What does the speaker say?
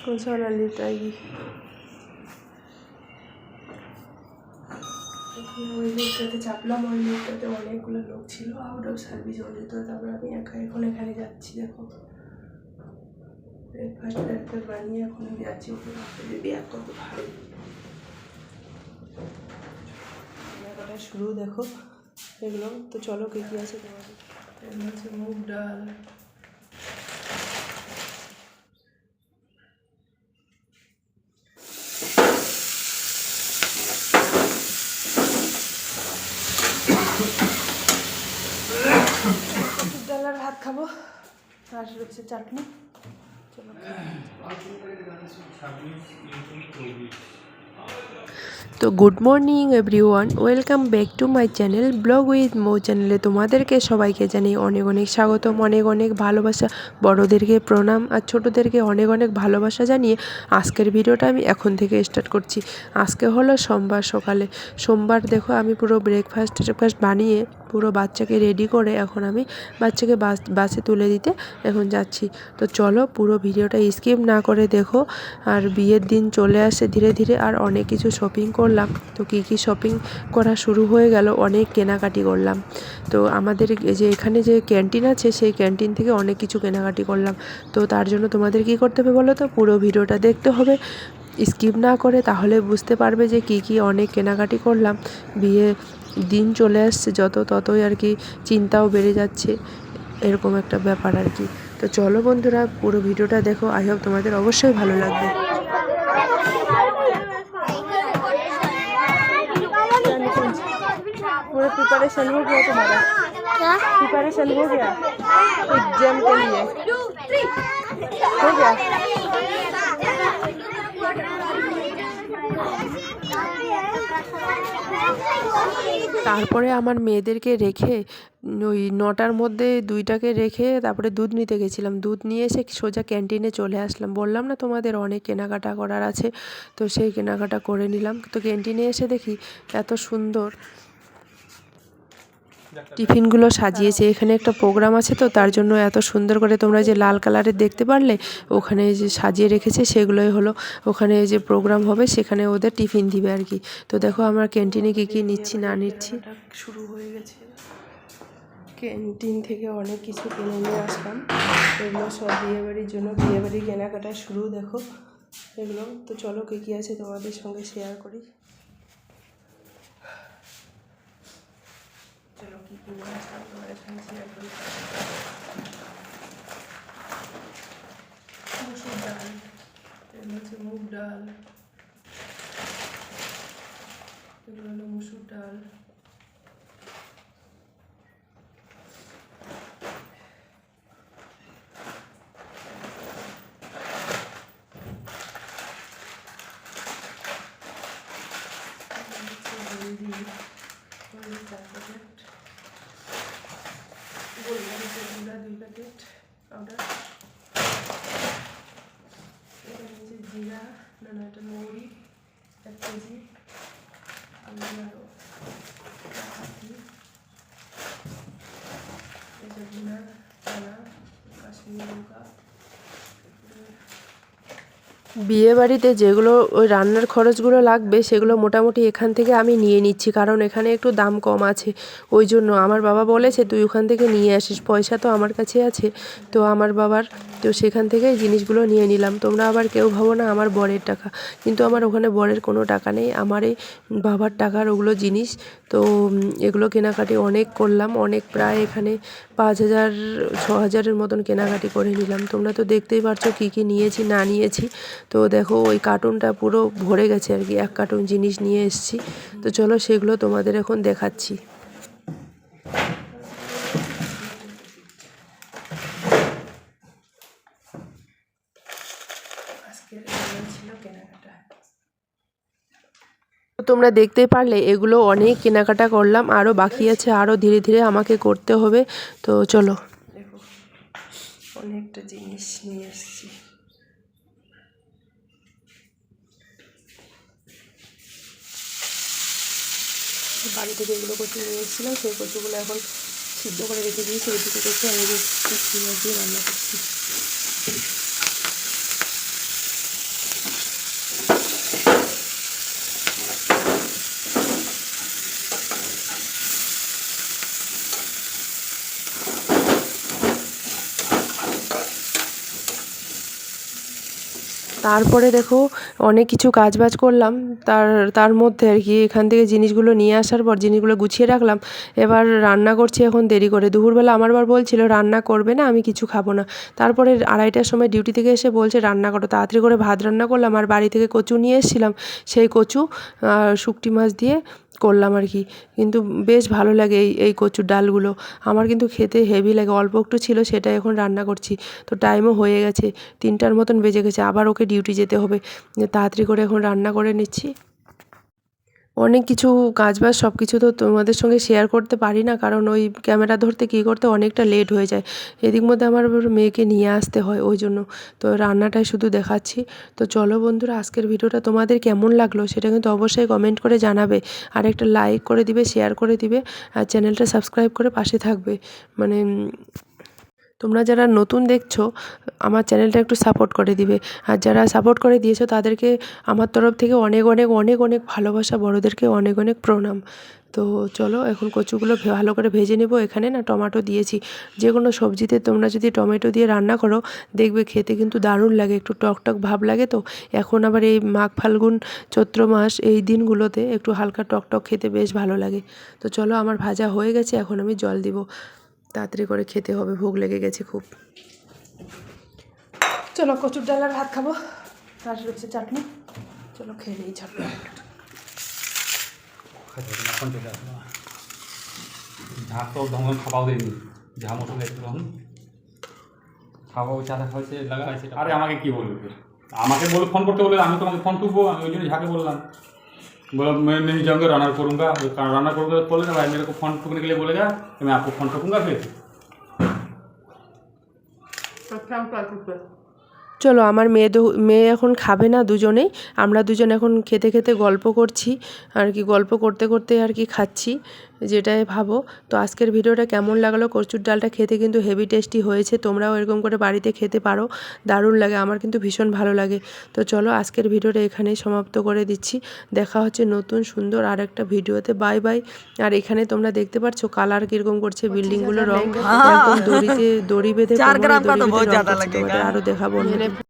সোনালি টাইগি ওই লিফটটাতে চাপলাম ওই অনেকগুলো লোক ছিল আউট সার্ভিস হলে তো তারপর আমি একা এখন এখানে যাচ্ছি দেখো ব্রেকফাস্ট ব্রেকফাস্ট বানিয়ে এখন যাচ্ছি ওকে ব্যাগ কত ভালো কেনাকাটা শুরু দেখো এগুলো তো চলো কে কী আছে তোমাদের হচ্ছে মুগ ডাল মুগ ডাল আর ভাত খাব। আর রয়েছে চাটনি। তো good morning, everyone. Welcome back to my channel, blog with Mo চ্যানেলে তোমাদেরকে সবাইকে জানিয়ে অনেক অনেক স্বাগতম, অনেক অনেক ভালোবাসা। বড়োদেরকে প্রণাম আর ছোটোদেরকে অনেক অনেক ভালোবাসা জানিয়ে আজকের ভিডিওটা আমি এখন থেকে স্টার্ট করছি। আজকে হলো সোমবার সকালে। সোমবার দেখো আমি পুরো ব্রেকফাস্ট ট্রেকফাস্ট বানিয়ে পুরো বাচ্চাকে রেডি করে এখন আমি বাচ্চাকে বাস বাসে তুলে দিতে এখন যাচ্ছি। তো চলো পুরো ভিডিওটা স্কিপ না করে দেখো। আর বিয়ের দিন চলে আসে ধীরে ধীরে আর অনেক কিছু শপিং করলাম। তো কী কী শপিং করা শুরু হয়ে গেল অনেক কেনাকাটি করলাম। তো আমাদের যে এখানে যে ক্যান্টিন আছে সেই ক্যান্টিন থেকে অনেক কিছু কেনাকাটি করলাম। তো তার জন্য তোমাদের কি করতে হবে বলো তো? পুরো ভিডিওটা দেখতে হবে। স্কিপ না করে তাহলে বুঝতে পারবে যে কি কি অনেক কেনাকাটি করলাম বিয়ে দিন চলে আসছে যত ততই আর কি চিন্তাও বেড়ে যাচ্ছে এরকম একটা ব্যাপার আর কি তো চলো বন্ধুরা পুরো ভিডিওটা দেখো আই হোপ তোমাদের অবশ্যই ভালো লাগবে पूरा प्रिपरेशन हो गया तुम्हारा क्या प्रिपरेशन हो गया एग्जाम के लिए हो गया তারপরে আমার মেয়েদেরকে রেখে, ওই নটার মধ্যে দুইটাকে রেখে তারপরে দুধ নিতে গেছিলাম। দুধ নিয়ে এসে সোজা ক্যান্টিনে চলে আসলাম। বললাম না তোমাদের অনেক কেনাকাটা করার আছে, তো সেই কেনাকাটা করে নিলাম। তো ক্যান্টিনে এসে দেখি এত সুন্দর টিফিনগুলো সাজিয়েছে। এখানে একটা প্রোগ্রাম আছে তো, তার জন্য এত সুন্দর করে তোমরা যে লাল কালারের দেখতে পারলে, ওখানে যে সাজিয়ে রেখেছে সেগুলোই হলো, ওখানে যে প্রোগ্রাম হবে সেখানে ওদের টিফিন দিবে আর কি। তো দেখো আমরা ক্যান্টিনে কী কী নিচ্ছি, না নিচ্ছি। শুরু হয়ে গেছে। ক্যান্টিন থেকে অনেক কিছু কিনে নিয়ে আসলাম। এগুলো সব বিয়েবাড়ির জন্য বিয়েবাড়ি কেনাকাটা শুরু, দেখো। এগুলো, তো চলো কী কী আছে তোমাদের সঙ্গে শেয়ার করি। চলো কী কী নিয়ে আসলাম তোমাদের সঙ্গে শেয়ার করি মুসুর ডাল এগুলো হচ্ছে মুগ ডাল এগুলো হলো মুসুর ডাল হলদি হলদি চার প্যাকেট গোলমরিচের গুঁড়া দুই প্যাকেট পাউডার এখানে হচ্ছে জিরা না এটা মৌরি এক কেজি। আরও এটা গুঁড়া চানা কাশ্মীরি লঙ্কা বিয়ে বাড়িতে যেগুলো ওই রান্নার খরচগুলো লাগবে, সেগুলো মোটামুটি এখান থেকে আমি নিয়ে নিচ্ছি। কারণ এখানে একটু দাম কম আছে। ওই জন্য আমার বাবা বলেছে, তুই ওখান থেকে নিয়ে আসিস। পয়সা তো আমার কাছে আছে। তো আমার বাবার, তো সেখান থেকে জিনিসগুলো নিয়ে নিলাম। তোমরা আবার কেউ ভাবো না, আমার বরের টাকা। কিন্তু আমার ওখানে বরের কোনো টাকা নেই। আমার এই বাবার টাকার ওগুলো জিনিস। তো এগুলো কেনাকাটি অনেক করলাম। অনেক প্রায় এখানে পাঁচ হাজার, ছ হাজারের মতন কেনাকাটি করে নিলাম। তোমরা তো দেখতেই পারছ কী কী নিয়েছি, না নিয়েছি। তো দেখো, ওই কার্টুনটা পুরো ভরে গেছে আর কি। এক কার্টুন জিনিস নিয়ে এসছি। তো চলো সেগুলো তোমাদের এখন দেখাচ্ছি আজকের ছিল কেনাকাটা তো তোমরা দেখতেই পারলে, এগুলো অনেক কেনাকাটা করলাম আরও বাকি আছে আরও ধীরে ধীরে আমাকে করতে হবে। তো চলো। অনেকটা জিনিস নিয়ে এসেছি বাড়ি থেকে এগুলো কচু নিয়ে এসেছিলাম, সেই কচুগুলো এখন সিদ্ধ করে রেখে দিয়েছি এইটুকু কচু আমি রান্না করছি। তারপরে দেখো অনেক কিছু কাজ বাজ করলাম। তার তার মধ্যে আর কি এখান থেকে জিনিসগুলো নিয়ে আসার পর জিনিসগুলো গুছিয়ে রাখলাম। এবার রান্না করছি এখন দেরি করে। দুপুরবেলা আমার বার বলছিল, রান্না করবে না, আমি কিছু খাব না। তারপরে আড়াইটার সময় ডিউটি থেকে এসে বলছে, রান্না করো। তাড়াতাড়ি করে ভাত রান্না করলাম। আর বাড়ি থেকে কচু নিয়ে এসেছিলাম। সেই কচু শুকটি মাছ দিয়ে করলাম আর কি। কিন্তু বেশ ভালো লাগে এই এই কচুর ডালগুলো। আমার কিন্তু খেতে হেভি লাগে, অল্প একটু ছিল সেটা এখন রান্না করছি। তো টাইমও হয়ে গেছে, তিনটার মতন বেজে গেছে, আবার ওকে ডিউটি যেতে হবে। তাড়াতাড়ি করে এখন রান্না করে নিচ্ছি। অনেক কিছু কাজবাজ সব কিছু তো তোমাদের সঙ্গে শেয়ার করতে পারি না, কারণ ওই ক্যামেরা ধরতে কী করতে অনেকটা লেট হয়ে যায়। এদিক মধ্যে আমার মেয়েকে নিয়ে আসতে হয় ওই জন্য। তো রান্নাটাই শুধু দেখাচ্ছি। তো চলো বন্ধুরা, আজকের ভিডিওটা তোমাদের কেমন লাগল সেটা কিন্তু অবশ্যই কমেন্ট করে জানাবে। আর একটা লাইক করে দিবে শেয়ার করে দিবে। আর চ্যানেলটা সাবস্ক্রাইব করে পাশে থাকবে। মানে তোমরা যারা নতুন দেখছ, আমার চ্যানেলটা একটু সাপোর্ট করে দিবে। আর যারা সাপোর্ট করে দিয়েছ, তাদেরকে আমার তরফ থেকে অনেক অনেক অনেক অনেক ভালোবাসা, বড়োদেরকে অনেক অনেক প্রণাম। তো চলো, এখন কচুগুলো ভালো করে ভেজে নেব। এখানে না টমেটো দিয়েছি। যে কোনো সবজিতে তোমরা যদি টমেটো দিয়ে রান্না করো, দেখবে খেতে কিন্তু দারুণ লাগে। একটু টক টক ভাব লাগে তো। এখন আবার এই মাঘ ফাল্গুন, চৈত্র মাস, এই দিনগুলোতে একটু হালকা টক টক খেতে বেশ ভালো লাগে। তো চলো, আমার ভাজা হয়ে গেছে। এখন আমি জল দিব। তাড়াতাড়ি করে খেতে হবে, ভোগ লেগে গেছে খুব। চলো, কচুর ডাল আর ভাত খাব। আর রয়েছে চাটনি। চলো, খেয়ে নিই চাটনি লাগা আরে, আমাকে কি বলবে? আমাকে বলে ফোন করতে বলে আমি তোমাকে ফোন টুকবো আমি ওই জন্য ঝাঁকে বললাম। बोला, मैं नहीं जाऊँगा रनर करूँगा रनर करूँगा तो बोले ना भाई, मेरे को फ़ोन ठोकने के लिए बोलेगा तो मैं आपको फ़ोन ठुकूँगा फिर? চলো আমার মেয়ে মেয়ে এখন খাবে না দুজনেই। আমরা দুজন এখন খেতে খেতে গল্প করছি আর কি গল্প করতে করতে আর কি খাচ্ছি যেটাই ভাবো। তো আজকের ভিডিওটা কেমন লাগল? কচুর ডালটা খেতে কিন্তু হেভি টেস্টি হয়েছে তোমরাও এরকম করে বাড়িতে খেতে পারো। দারুণ লাগে আমার কিন্তু ভীষণ ভালো লাগে। তো চলো আজকের ভিডিওটা এখানেই সমাপ্ত করে দিচ্ছি। দেখা হচ্ছে নতুন সুন্দর আর একটা ভিডিওতে। Bye bye. আর এখানে তোমরা দেখতে পারছ কালার কীরকম করছে বিল্ডিংগুলো রং। দড়িতে দড়ি বেঁধে আরও দেখাবো